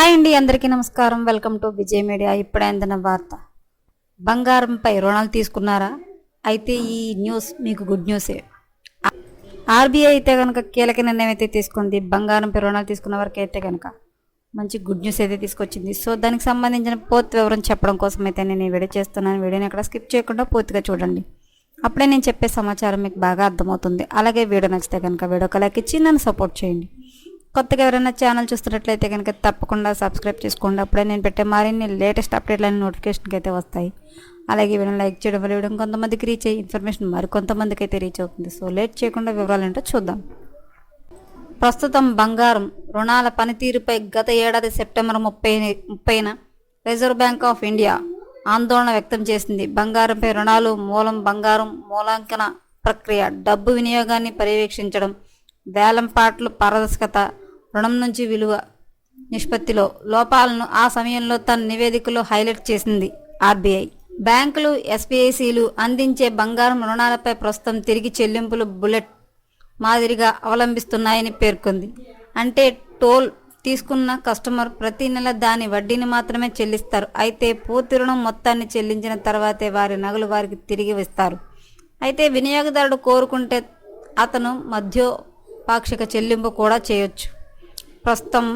Hi అండి అందరికీ నమస్కారం. Welcome to Vijay media. ఇప్పుడే అందిన వార్త. బంగారంపై రుణాలు తీసుకున్నారా? అయితే ఈ న్యూస్ మీకు గుడ్ న్యూసే. ఆర్బీఐ అయితే కనుక కీలక నిర్ణయం అయితే తీసుకుంది. బంగారంపై రుణాలు తీసుకున్న వరకు అయితే కనుక మంచి గుడ్ న్యూస్ అయితే తీసుకొచ్చింది. సో దానికి సంబంధించిన పూర్తి వివరం చెప్పడం కోసం అయితే నేను ఈ వీడియో చేస్తున్నాను. వీడియోని అక్కడ స్కిప్ చేయకుండా పూర్తిగా చూడండి. అప్పుడే నేను చెప్పే సమాచారం మీకు బాగా అర్థమవుతుంది. అలాగే వీడియో నచ్చితే కనుక వీడియోకి లైక్ ఇచ్చి నన్ను సపోర్ట్ చేయండి. కొత్తగా ఎవరైనా ఛానల్ చూస్తున్నట్లయితే కనుక తప్పకుండా సబ్స్క్రైబ్ చేసుకోండి. అప్పుడే నేను పెట్టే మరిన్ని లేటెస్ట్ అప్డేట్లన్నీ నోటిఫికేషన్కి అయితే వస్తాయి. అలాగే వీడియో లైక్ చేయడం వల్ల వీడియో కొంతమందికి రీచ్ అయ్యి ఇన్ఫర్మేషన్ మరికొంతమందికి అయితే రీచ్ అవుతుంది. సో లేట్ చేయకుండా వివరాలు ఏంటో చూద్దాం. ప్రస్తుతం బంగారం రుణాల పనితీరుపై గత ఏడాది సెప్టెంబర్ ముప్పై ముప్పైన రిజర్వ్ బ్యాంక్ ఆఫ్ ఇండియా ఆందోళన వ్యక్తం చేసింది. బంగారంపై రుణాలు మూలం బంగారం మూలాంకన ప్రక్రియ డబ్బు వినియోగాన్ని పర్యవేక్షించడం వేలంపాట్లు పారదర్శకత రుణం నుంచి విలువ నిష్పత్తిలో లోపాలను ఆ సమయంలో తన నివేదికలో హైలైట్ చేసింది ఆర్బీఐ. బ్యాంకులు ఎస్బీఐసీలు అందించే బంగారం రుణాలపై ప్రస్తుతం తిరిగి చెల్లింపులు బుల్లెట్ మాదిరిగా అవలంబిస్తున్నాయని పేర్కొంది. అంటే టోల్ తీసుకున్న కస్టమర్ ప్రతి నెల దాని వడ్డీని మాత్రమే చెల్లిస్తారు. అయితే పూర్తి రుణం మొత్తాన్ని చెల్లించిన తర్వాతే వారి నగలు వారికి తిరిగి ఇస్తారు. అయితే వినియోగదారుడు కోరుకుంటే అతను మధ్య పాక్షిక చెల్లింపు కూడా చేయొచ్చు. ప్రస్తుతం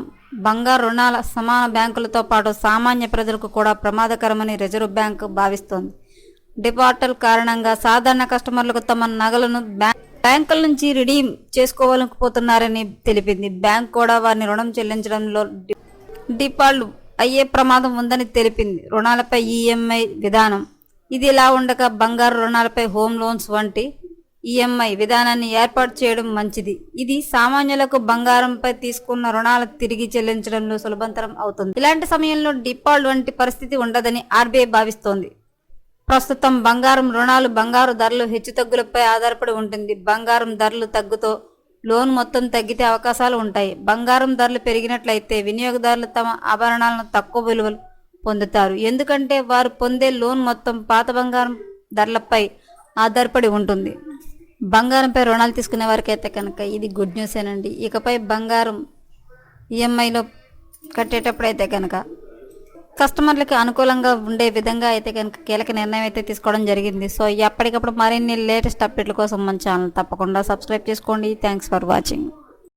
బంగారు రుణాల సమాన బ్యాంకులతో పాటు సామాన్య ప్రజలకు కూడా ప్రమాదకరమని రిజర్వ్ బ్యాంక్ భావిస్తోంది. డిఫాల్టర్ కారణంగా సాధారణ కస్టమర్లకు తమ నగలను బ్యాంకుల నుంచి రిడీమ్ చేసుకోవాలనుకుపోతున్నారని తెలిపింది. బ్యాంక్ కూడా వారిని రుణం చెల్లించడంలో డిఫాల్ట్ అయ్యే ప్రమాదం ఉందని తెలిపింది. రుణాలపై ఈఎంఐ విధానం. ఇది ఇలా ఉండగా బంగారు రుణాలపై హోమ్ లోన్స్ వంటి ఈఎంఐ విధానాన్ని ఏర్పాటు చేయడం మంచిది. ఇది సామాన్యులకు బంగారంపై తీసుకున్న రుణాలు తిరిగి చెల్లించడంలో సులభతరం అవుతుంది. ఇలాంటి సమయంలో డిఫాల్ట్ వంటి పరిస్థితి ఉండదని ఆర్బీఐ భావిస్తోంది. ప్రస్తుతం బంగారం రుణాలు బంగారు ధరలు హెచ్చుతగ్గులపై ఆధారపడి ఉంటుంది. బంగారం ధరలు తగ్గుతో లోన్ మొత్తం తగ్గితే అవకాశాలు ఉంటాయి. బంగారం ధరలు పెరిగినట్లయితే వినియోగదారులు తమ ఆభరణాలను తక్కువ విలువలు పొందుతారు. ఎందుకంటే వారు పొందే లోన్ మొత్తం పాత బంగారం ధరలపై ఆధారపడి ఉంటుంది. బంగారంపై రుణాలు తీసుకునే వారికి అయితే కనుక ఇది గుడ్ న్యూస్ ఏనండి. ఇకపై బంగారం ఈఎంఐలో కట్టేటప్పుడు అయితే కనుక కస్టమర్లకి అనుకూలంగా ఉండే విధంగా అయితే కనుక కీలక నిర్ణయం అయితే తీసుకోవడం జరిగింది. సో ఎప్పటికప్పుడు మరిన్ని లేటెస్ట్ అప్డేట్ల కోసం మన ఛానల్ తప్పకుండా సబ్స్క్రైబ్ చేసుకోండి. Thanks for watching